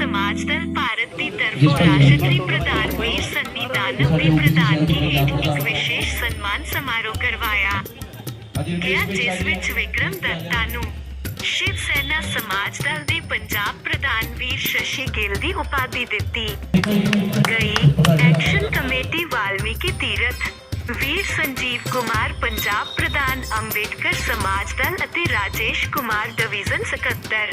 ਸਮਾਜ ਦਲ ਭਾਰਤ ਦੀ ਤਰਫੋਂ ਰਾਸ਼ਟਰੀ ਪ੍ਰਧਾਨ ਵੀਰ ਸੰਨੀ ਦਾਨਵ ਦੀ ਪ੍ਰਧਾਨਗੀ ਹੇਠ ਇੱਕ ਵਿਸ਼ੇਸ਼ ਸਨਮਾਨ ਸਮਾਰੋਹ ਕਰਵਾਇਆ। ਗਿਆ ਜਿਸ ਵਿੱਚ ਵਿਕਰਮ ਦੱਤਾ ਨੂੰ ਸ਼ਿਵ ਸੈਨਾ ਸਮਾਜ ਦਲ ਦੇ ਪੰਜਾਬ ਪ੍ਰਧਾਨ ਵੀਰ ਸ਼ਸ਼ੀ ਗਿੱਲ ਦੀ ਉਪਾਧੀ ਦਿੱਤੀ। ਗਈ ਐਕਸ਼ਨ ਕਮੇਟੀ ਵਾਲਮੀਕੀ ਤੀਰਥ ਵੀਰ ਸੰਜੀਵ ਕੁਮਾਰ ਪੰਜਾਬ ਪ੍ਰਧਾਨ ਅੰਬੇਡਕਰ ਸਮਾਜ ਦਲ ਅਤੇ ਰਾਜੇਸ਼ ਕੁਮਾਰ ਡਿਵੀਜ਼ਨ ਸਕੱਤਰ।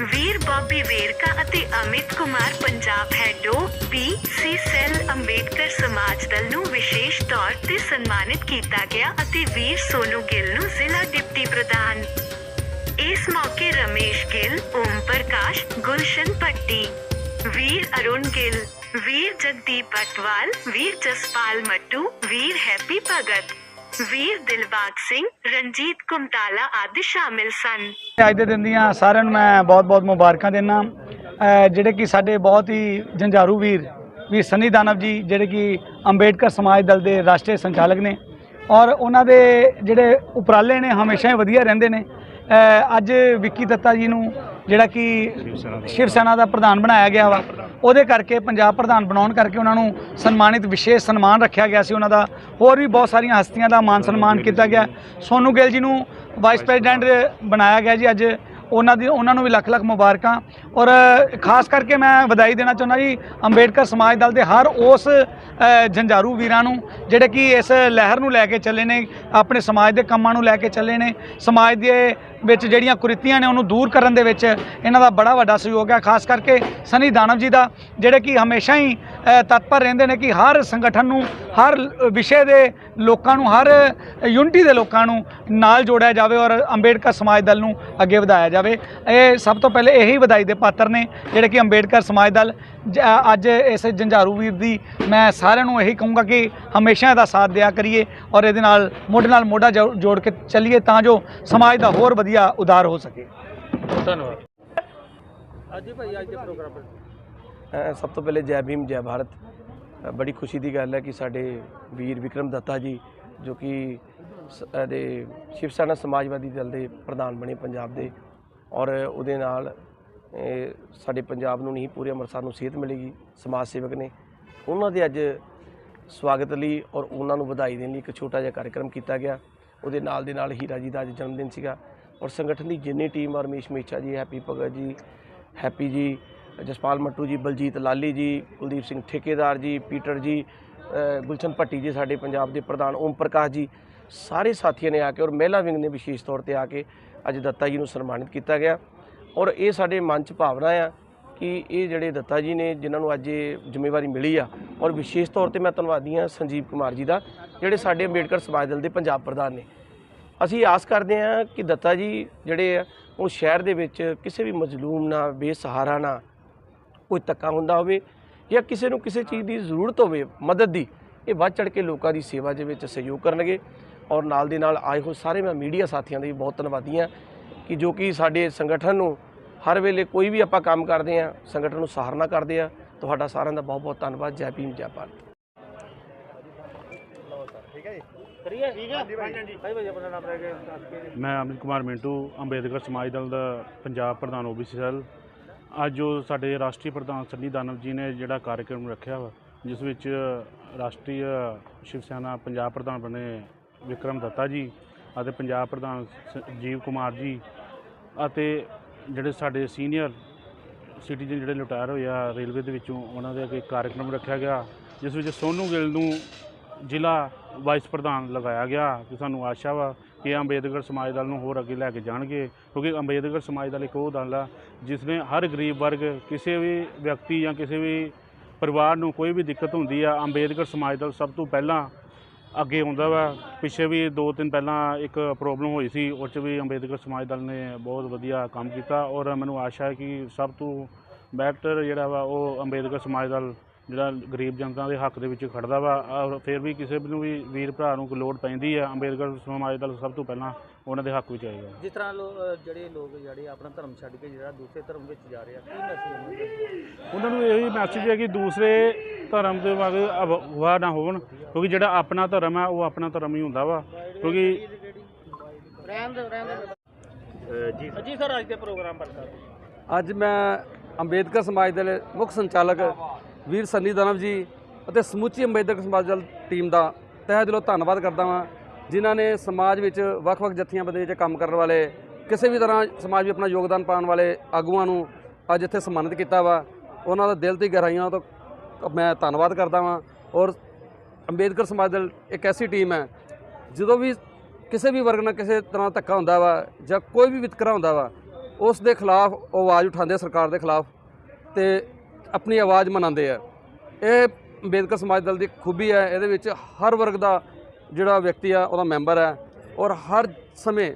ਵੀਰ ਬੌਬੀ ਵੇਰਕਾ ਅਤੇ Amit Kumar Punjab ਹੈਡੋ B C cell Ambedkar Samaj Dal ਨੂੰ ਵਿਸ਼ੇਸ਼ ਤੌਰ ਤੇ ਸਨਮਾਨਿਤ ਕੀਤਾ ਗਿਆ ਅਤੇ ਵੀਰ ਸੋਨੂ ਗਿੱਲ ਨੂੰ ਜ਼ਿਲ੍ਹਾ ਡਿਪਟੀ ਪ੍ਰਧਾਨ ਇਸ ਮੌਕੇ ਰਮੇਸ਼ ਗਿੱਲ ਓਮ ਪ੍ਰਕਾਸ਼ ਗੁਲਸ਼ਨ ਪੱਟੀ ਵੀਰ ਅਰੁਣ ਗਿੱਲ ਵੀਰ ਜਗਦੀਪ ਅਟਵਾਲ ਵੀਰ ਜਸਪਾਲ ਮੱਟੂ ਵੀਰ ਹੈਪੀ ਭਗਤ ਵੀਰ ਦਿਲਬਾਗ ਸਿੰਘ, ਰਣਜੀਤ ਕੁਮਟਾਲਾ ਆਦਿ ਸ਼ਾਮਿਲ ਸਨ। ਅੱਜ ਦੇ ਦਿਨ ਦੀਆਂ ਸਾਰਿਆਂ ਨੂੰ ਮੈਂ ਬਹੁਤ-ਬਹੁਤ ਮੁਬਾਰਕਾਂ ਦਿੰਦਾ। ਜਿਹੜੇ ਕਿ ਸਾਡੇ ਬਹੁਤ ਹੀ ਜੰਝਾਰੂ ਵੀਰ ਵੀ ਸਨੀ ਦਾਨਵ ਜੀ, ਜਿਹੜੇ ਕਿ ਅੰਬੇਡਕਰ ਸਮਾਜ ਦਲ ਦੇ ਰਾਸ਼ਟਰੀ ਸੰਚਾਲਕ ਨੇ ਔਰ ਉਹਨਾਂ ਦੇ ਜਿਹੜੇ ਉਪਰਾਲੇ ਨੇ ਹਮੇਸ਼ਾ ਹੀ ਵਧੀਆ ਰਹਿੰਦੇ ਨੇ। ਅੱਜ ਵਿੱਕੀ ਦੱਤਾ ਜੀ ਨੂੰ ਜਿਹੜਾ ਕਿ ਸ਼ਿਵ ਸੈਨਾ ਦਾ ਪ੍ਰਧਾਨ ਬਣਾਇਆ ਗਿਆ ਵਾ। ਉਹਦੇ ਕਰਕੇ ਪੰਜਾਬ ਪ੍ਰਧਾਨ ਬਣਾਉਣ ਕਰਕੇ ਉਹਨਾਂ ਨੂੰ ਸਨਮਾਨਿਤ ਵਿਸ਼ੇਸ਼ ਸਨਮਾਨ ਰੱਖਿਆ ਗਿਆ ਸੀ ਉਹਨਾਂ ਦਾ। ਹੋਰ ਵੀ ਬਹੁਤ ਸਾਰੀਆਂ ਹਸਤੀਆਂ ਦਾ ਮਾਨ ਸਨਮਾਨ ਕੀਤਾ ਗਿਆ। ਸੋਨੂ ਗਿੱਲ ਜੀ ਨੂੰ ਵਾਈਸ ਪ੍ਰੈਜ਼ੀਡੈਂਟ ਬਣਾਇਆ ਗਿਆ ਜੀ ਅੱਜ। ਉਹਨਾਂ ਦੀ ਉਹਨਾਂ ਨੂੰ ਵੀ ਲੱਖ ਲੱਖ ਮੁਬਾਰਕਾਂ। ਔਰ ਖਾਸ ਕਰਕੇ ਮੈਂ ਵਧਾਈ ਦੇਣਾ ਚਾਹੁੰਦਾ ਜੀ ਅੰਬੇਡਕਰ ਸਮਾਜ ਦਲ ਦੇ ਹਰ ਉਸ ਅ, ਜੰਝਾਰੂ ਵੀਰਾਂ ਨੂੰ ਜਿਹੜੇ ਕਿ ਇਸ ਲਹਿਰ ਨੂੰ ਲੈ ਕੇ ਚੱਲੇ ਨੇ ਆਪਣੇ ਸਮਾਜ ਦੇ ਕੰਮਾਂ ਨੂੰ ਲੈ ਕੇ ਚੱਲੇ ਨੇ। ਸਮਾਜ ਦੇ ਵਿੱਚ ਜਿਹੜੀਆਂ ਕੁਰੀਤੀਆਂ ਨੇ ਉਹਨੂੰ ਦੂਰ ਕਰਨ ਦੇ ਵਿੱਚ ਇਹਨਾਂ ਦਾ ਬੜਾ ਵੱਡਾ ਸਹਿਯੋਗ ਹੈ। ਖਾਸ ਕਰਕੇ ਸਨੀ ਦਾਨਵ ਜੀ ਦਾ ਜਿਹੜੇ ਕਿ ਹਮੇਸ਼ਾ ਹੀ ਤਤਪਰ ਰਹਿੰਦੇ ਨੇ ਕਿ ਹਰ ਸੰਗਠਨ ਨੂੰ ਹਰ ਵਿਸ਼ੇ ਦੇ ਲੋਕਾਂ ਨੂੰ ਹਰ ਯੂਨਿਟੀ ਦੇ ਲੋਕਾਂ ਨੂੰ ਨਾਲ ਜੋੜਿਆ ਜਾਵੇ ਔਰ ਅੰਬੇਡਕਰ ਸਮਾਜ ਦਲ ਨੂੰ ਅੱਗੇ ਵਧਾਇਆ ਜਾਵੇ। ਇਹ ਸਭ ਤੋਂ ਪਹਿਲੇ ਇਹੀ ਵਧਾਈ ਦੇ ਪਾਤਰ ਨੇ ਜਿਹੜੇ ਕਿ ਅੰਬੇਡਕਰ ਸਮਾਜ ਦਲ ਜ- ਅੱਜ ਇਸ ਜੰਝਾਰੂ ਵੀਰ ਦੀ ਮੈਂ ਸਾਰਿਆਂ ਨੂੰ ਇਹੀ ਕਹੂੰਗਾ ਕਿ ਹਮੇਸ਼ਾ ਇਹਦਾ ਸਾਥ ਦਿਆ ਕਰੀਏ ਔਰ ਇਹਦੇ ਨਾਲ ਮੋਢੇ ਨਾਲ ਮੋਢਾ ਜੋ- ਜੋੜ ਕੇ ਚੱਲੀਏ ਤਾਂ ਜੋ ਸਮਾਜ ਦਾ ਹੋਰ ਵਧੀਆ ਉਦਾਰ ਹੋ ਸਕੇ। ਧੰਨਵਾਦ। ਅੱਜ ਭਾਈ ਅੱਜ ਦੇ ਪ੍ਰੋਗਰਾਮ ਸਭ ਤੋਂ ਪਹਿਲੇ ਜੈ ਭੀਮ, ਜੈ ਭਾਰਤ। ਬੜੀ ਖੁਸ਼ੀ ਦੀ ਗੱਲ ਹੈ ਕਿ ਸਾਡੇ ਵੀਰ ਵਿਕਰਮ ਦੱਤਾ ਜੀ, ਜੋ ਕਿ ਸ- ਸ਼ਿਵ ਸੈਨਾ ਸਮਾਜਵਾਦੀ ਦਲ ਦੇ ਪ੍ਰਧਾਨ ਬਣੇ ਪੰਜਾਬ ਦੇ। ਔਰ ਉਹਦੇ ਨਾਲ ਸਾਡੇ ਪੰਜਾਬ ਨੂੰ ਨਹੀਂ, ਪੂਰੇ ਅੰਮ੍ਰਿਤਸਰ ਨੂੰ ਸਿਹਤ ਮਿਲੇਗੀ, ਸਮਾਜ ਸੇਵਕ ਨੇ। ਉਹਨਾਂ ਦੇ ਅੱਜ ਸਵਾਗਤ ਲਈ ਔਰ ਉਹਨਾਂ ਨੂੰ ਵਧਾਈ ਦੇਣ ਲਈ ਇੱਕ ਛੋਟਾ ਜਿਹਾ ਕਾਰਜਕ੍ਰਮ ਕੀਤਾ ਗਿਆ। ਉਹਦੇ ਨਾਲ ਦੇ ਨਾਲ ਹੀਰਾ ਜੀ ਦਾ ਅੱਜ ਜਨਮ ਦਿਨ ਸੀਗਾ। ਔਰ ਸੰਗਠਨ ਦੀ ਜਿੰਨੀ ਟੀਮ ਔਰ ਰਮੇਸ਼ ਮੇਚਾ ਜੀ, ਹੈਪੀ ਭਗਤ ਜੀ, ਹੈਪੀ ਜੀ ਜਸਪਾਲ ਮੱਟੂ ਜੀ, ਬਲਜੀਤ ਲਾਲੀ ਜੀ, ਕੁਲਦੀਪ ਸਿੰਘ ਠੇਕੇਦਾਰ ਜੀ, ਪੀਟਰ ਜੀ ਗੁਲਸ਼ਨ ਭੱਟੀ ਜੀ ਸਾਡੇ ਪੰਜਾਬ ਦੇ ਪ੍ਰਧਾਨ, ਓਮ ਪ੍ਰਕਾਸ਼ ਜੀ, ਸਾਰੇ ਸਾਥੀਆਂ ਨੇ ਆ ਕੇ ਔਰ ਮਹਿਲਾ ਵਿੰਗ ਨੇ ਵਿਸ਼ੇਸ਼ ਤੌਰ ਤੇ ਆ ਕੇ ਅੱਜ ਦੱਤਾ ਜੀ ਨੂੰ ਸਨਮਾਨਿਤ ਕੀਤਾ ਗਿਆ। ਔਰ ਇਹ ਸਾਡੇ ਮਨ 'ਚ ਭਾਵਨਾ ਆ ਕਿ ਇਹ ਜਿਹੜੇ ਦੱਤਾ ਜੀ ਨੇ, ਜਿਨ੍ਹਾਂ ਨੂੰ ਅੱਜ ਇਹ ਜ਼ਿੰਮੇਵਾਰੀ ਮਿਲੀ ਆ, ਔਰ ਵਿਸ਼ੇਸ਼ ਤੌਰ ਤੇ ਮੈਂ ਧੰਨਵਾਦੀ ਹਾਂ ਸੰਜੀਵ ਕੁਮਾਰ ਜੀ ਦਾ, ਜਿਹੜੇ ਸਾਡੇ ਅੰਬੇਡਕਰ ਸਮਾਜ ਦਲ ਦੇ ਪੰਜਾਬ ਪ੍ਰਧਾਨ ਨੇ। ਅਸੀਂ ਆਸ ਕਰਦੇ ਹਾਂ ਕਿ ਦੱਤਾ ਜੀ ਜਿਹੜੇ ਆ, ਉਹ ਸ਼ਹਿਰ ਦੇ ਵਿੱਚ ਕਿਸੇ ਵੀ ਮਜ਼ਲੂਮ ਨਾਲ ਬੇਸਹਾਰਾ ਨਾਲ ਕੋਈ ਧੱਕਾ ਹੁੰਦਾ ਹੋਵੇ ਜਾਂ ਕਿਸੇ ਨੂੰ ਕਿਸੇ ਚੀਜ਼ ਦੀ ਜ਼ਰੂਰਤ ਹੋਵੇ, ਮਦਦ ਦੀ, ਇਹ ਵੱਧ ਚੜ ਕੇ ਲੋਕਾਂ ਦੀ ਸੇਵਾ ਦੇ ਵਿੱਚ ਸਹਿਯੋਗ ਕਰਨਗੇ। ਔਰ ਨਾਲ ਦੇ ਨਾਲ ਆਏ ਹੋਏ ਸਾਰੇ ਮੈਂ ਮੀਡੀਆ ਸਾਥੀਆਂ ਦੇ ਵੀ ਬਹੁਤ ਧੰਨਵਾਦੀ ਹਾਂ ਕਿ ਜੋ ਕਿ ਸਾਡੇ ਸੰਗਠਨ ਨੂੰ ਹਰ ਵੇਲੇ ਕੋਈ ਵੀ ਆਪਾਂ ਕੰਮ ਕਰਦੇ ਆ ਸੰਗਠਨ ਨੂੰ ਸਹਾਰਨਾ ਕਰਦੇ ਆ ਤੁਹਾਡਾ ਸਾਰਿਆਂ ਦਾ ਬਹੁਤ ਬਹੁਤ ਧੰਨਵਾਦ। ਜੈ ਭੀਮ, ਜੈ ਭਾਰਤ। ਮੈਂ ਅਮਿਤ ਕੁਮਾਰ ਮਿੰਟੂ, ਅੰਬੇਦਕਰ ਸਮਾਜ ਦਲ ਦਾ ਪੰਜਾਬ ਪ੍ਰਧਾਨ ਓਬੀਸੀ ਸੈੱਲ। ਅੱਜ ਜੋ ਸਾਡੇ ਰਾਸ਼ਟਰੀ ਪ੍ਰਧਾਨ ਸੰਨੀ ਦਾਨਵ ਜੀ ਨੇ ਜਿਹੜਾ ਕਾਰਜਕ੍ਰਮ ਰੱਖਿਆ ਵਾ, ਜਿਸ ਵਿੱਚ ਰਾਸ਼ਟਰੀ ਸ਼ਿਵ ਸੈਨਾ ਪੰਜਾਬ ਪ੍ਰਧਾਨ ਬਣੇ ਵਿਕਰਮ ਦੱਤਾ ਜੀ ਅਤੇ ਪੰਜਾਬ ਪ੍ਰਧਾਨ ਜੀਵ ਕੁਮਾਰ ਜੀ ਅਤੇ ਜਿਹੜੇ ਸਾਡੇ ਸੀਨੀਅਰ ਸਿਟੀਜ਼ਨ ਜਿਹੜੇ ਰਿਟਾਇਰ ਹੋਏ ਆ ਰੇਲਵੇ ਦੇ ਵਿੱਚੋਂ, ਉਹਨਾਂ ਦੇ ਅੱਗੇ ਕਾਰਜਕ੍ਰਮ ਰੱਖਿਆ ਗਿਆ, ਜਿਸ ਵਿੱਚ ਸੋਨੂ ਗਿੱਲ ਨੂੰ ਜ਼ਿਲ੍ਹਾ ਵਾਈਸ ਪ੍ਰਧਾਨ ਲਗਾਇਆ ਗਿਆ ਕਿ ਸਾਨੂੰ ਆਸ਼ਾ ਵਾ ਕਿ ਅੰਬੇਦਕਰ ਸਮਾਜ ਦਲ ਨੂੰ ਹੋਰ ਅੱਗੇ ਲੈ ਕੇ ਜਾਣਗੇ, ਕਿਉਂਕਿ ਅੰਬੇਦਕਰ ਸਮਾਜ ਦਲ ਇੱਕ ਉਹ ਦਲ ਆ ਜਿਸ ਨੇ ਹਰ ਗਰੀਬ ਵਰਗ, ਕਿਸੇ ਵੀ ਵਿਅਕਤੀ ਜਾਂ ਕਿਸੇ ਵੀ ਪਰਿਵਾਰ ਨੂੰ ਕੋਈ ਵੀ ਦਿੱਕਤ ਹੁੰਦੀ ਆ, ਅੰਬੇਦਕਰ ਸਮਾਜ ਦਲ ਸਭ ਤੋਂ ਪਹਿਲਾਂ ਅੱਗੇ ਆਉਂਦਾ ਵਾ। ਪਿੱਛੇ ਵੀ ਦੋ ਤਿੰਨ ਪਹਿਲਾਂ ਇੱਕ ਪ੍ਰੋਬਲਮ ਹੋਈ ਸੀ, ਉਹ 'ਚ ਵੀ ਅੰਬੇਦਕਰ ਸਮਾਜ ਦਲ ਨੇ ਬਹੁਤ ਵਧੀਆ ਕੰਮ ਕੀਤਾ ਔਰ ਮੈਨੂੰ ਆਸ਼ਾ ਹੈ ਕਿ ਸਭ ਤੋਂ ਬਿਹਤਰ ਜਿਹੜਾ ਵਾ ਉਹ ਅੰਬੇਦਕਰ ਸਮਾਜ ਦਲ ਜਿਹੜਾ ਗਰੀਬ ਜਨਤਾ ਦੇ ਹੱਕ ਦੇ ਵਿੱਚ ਖੜਦਾ ਵਾ ਔਰ ਫਿਰ ਵੀ ਕਿਸੇ ਨੂੰ ਵੀ ਵੀਰ ਭਰਾ ਨੂੰ ਕੋਈ ਲੋੜ ਪੈਂਦੀ ਆ ਅੰਬੇਦਕਰ ਸਮਾਜ ਦਲ ਸਭ ਤੋਂ ਪਹਿਲਾਂ ਉਹਨਾਂ ਦੇ ਹੱਕ ਵਿੱਚ ਆਏਗਾ ਜਿਸ ਤਰ੍ਹਾਂ ਲੋ- ਜਿਹੜੇ ਲੋਕ ਜਿਹੜੇ ਆਪਣਾ ਧਰਮ ਛੱਡ ਕੇ ਜਿਹੜਾ ਦੂਸਰੇ ਧਰਮ ਵਿੱਚ ਜਾ ਰਹੇ ਆ ਕੀ ਮੈਸੇਜ ਉਹਨਾਂ ਨੂੰ ਇਹੀ ਮੈਸੇਜ ਹੈ ਕਿ ਦੂਸਰੇ ਧਰਮ ਦੇ ਬਾਰੇ ਅਫਵਾਹ ਨਾ ਹੋਣ ਕਿਉਂਕਿ ਜਿਹੜਾ ਆਪਣਾ ਧਰਮ ਹੈ ਉਹ ਆਪਣਾ ਧਰਮ ਹੀ ਹੁੰਦਾ ਵਾ। ਕਿਉਂਕਿ ਰਹਿਣ ਦੇ ਰਹਿਣ ਦੇ ਜੀ। ਜੀ ਸਰ ਅੱਜ ਦੇ ਪ੍ਰੋਗਰਾਮ ਪਰ ਸਰ ਅੱਜ ਮੈਂ ਅੰਬੇਦਕਰ ਸਮਾਜ ਦੇ ਮੁੱਖ ਸੰਚਾਲਕ ਵੀਰ ਸੰਨੀ ਦਾਨਵ ਜੀ ਅਤੇ ਸਮੁੱਚੀ ਅੰਬੇਦਕਰ ਸਮਾਜ ਦਲ ਟੀਮ ਦਾ ਤਹਿ ਦਿਲੋਂ ਧੰਨਵਾਦ ਕਰਦਾ ਹਾਂ ਜਿਨ੍ਹਾਂ ਨੇ ਸਮਾਜ ਵਿੱਚ ਵੱਖ-ਵੱਖ ਜਥੀਆਂਬੰਦੀਆਂ 'ਚ ਕੰਮ ਕਰਨ ਵਾਲੇ, ਕਿਸੇ ਵੀ ਤਰ੍ਹਾਂ ਸਮਾਜ ਵਿੱਚ ਆਪਣਾ ਯੋਗਦਾਨ ਪਾਉਣ ਵਾਲੇ ਆਗੂਆਂ ਨੂੰ ਅੱਜ ਇੱਥੇ ਸਨਮਾਨਿਤ ਕੀਤਾ ਵਾ। ਉਹਨਾਂ ਦਾ ਦਿਲ ਦੀ ਗਹਿਰਾਈਆਂ ਤੋਂ ਮੈਂ ਧੰਨਵਾਦ ਕਰਦਾ ਵਾਂ ਔਰ ਅੰਬੇਦਕਰ ਸਮਾਜ ਦਲ ਇੱਕ ਐਸੀ ਟੀਮ ਹੈ, ਜਦੋਂ ਵੀ ਕਿਸੇ ਵੀ ਵਰਗ ਨਾਲ ਕਿਸੇ ਤਰ੍ਹਾਂ ਧੱਕਾ ਹੁੰਦਾ ਵਾ ਜਾਂ ਕੋਈ ਵੀ ਵਿਤਕਰਾ ਹੁੰਦਾ ਵਾ, ਉਸ ਦੇ ਖਿਲਾਫ ਉਹ ਆਵਾਜ਼ ਉਠਾਉਂਦੇ ਆ ਸਰਕਾਰ ਦੇ ਖਿਲਾਫ ਤੇ ਆਪਣੀ ਆਵਾਜ਼ ਮਨਾਉਂਦੇ ਆ। ਇਹ ਅੰਬੇਦਕਰ ਸਮਾਜ ਦਲ ਦੀ ਖੂਬੀ ਹੈ। ਇਹਦੇ ਵਿੱਚ ਹਰ ਵਰਗ ਦਾ ਜਿਹੜਾ ਵਿਅਕਤੀ ਆ, ਉਹਦਾ ਮੈਂਬਰ ਹੈ ਔਰ ਹਰ ਸਮੇਂ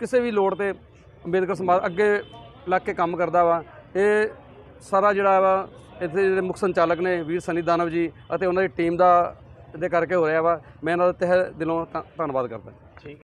ਕਿਸੇ ਵੀ ਲੋੜ ਤੇ ਅੰਬੇਦਕਰ ਸਮਾਜ ਅੱਗੇ ਲੱਗ ਕੇ ਕੰਮ ਕਰਦਾ ਵਾ। ਇਹ ਸਾਰਾ ਜਿਹੜਾ ਵਾ, ਇੱਥੇ ਜਿਹੜੇ ਮੁੱਖ ਸੰਚਾਲਕ ਨੇ ਵੀਰ ਸਨੀ ਦਾਨਵ ਜੀ ਅਤੇ ਉਹਨਾਂ ਦੀ ਟੀਮ ਦਾ ਦੇ ਕਰਕੇ ਹੋ ਰਿਹਾ ਵਾ। ਮੈਂ ਇਹਨਾਂ ਦਾ ਤਹਿ ਦਿਲੋਂ ਧੰਨਵਾਦ ਕਰਦਾ।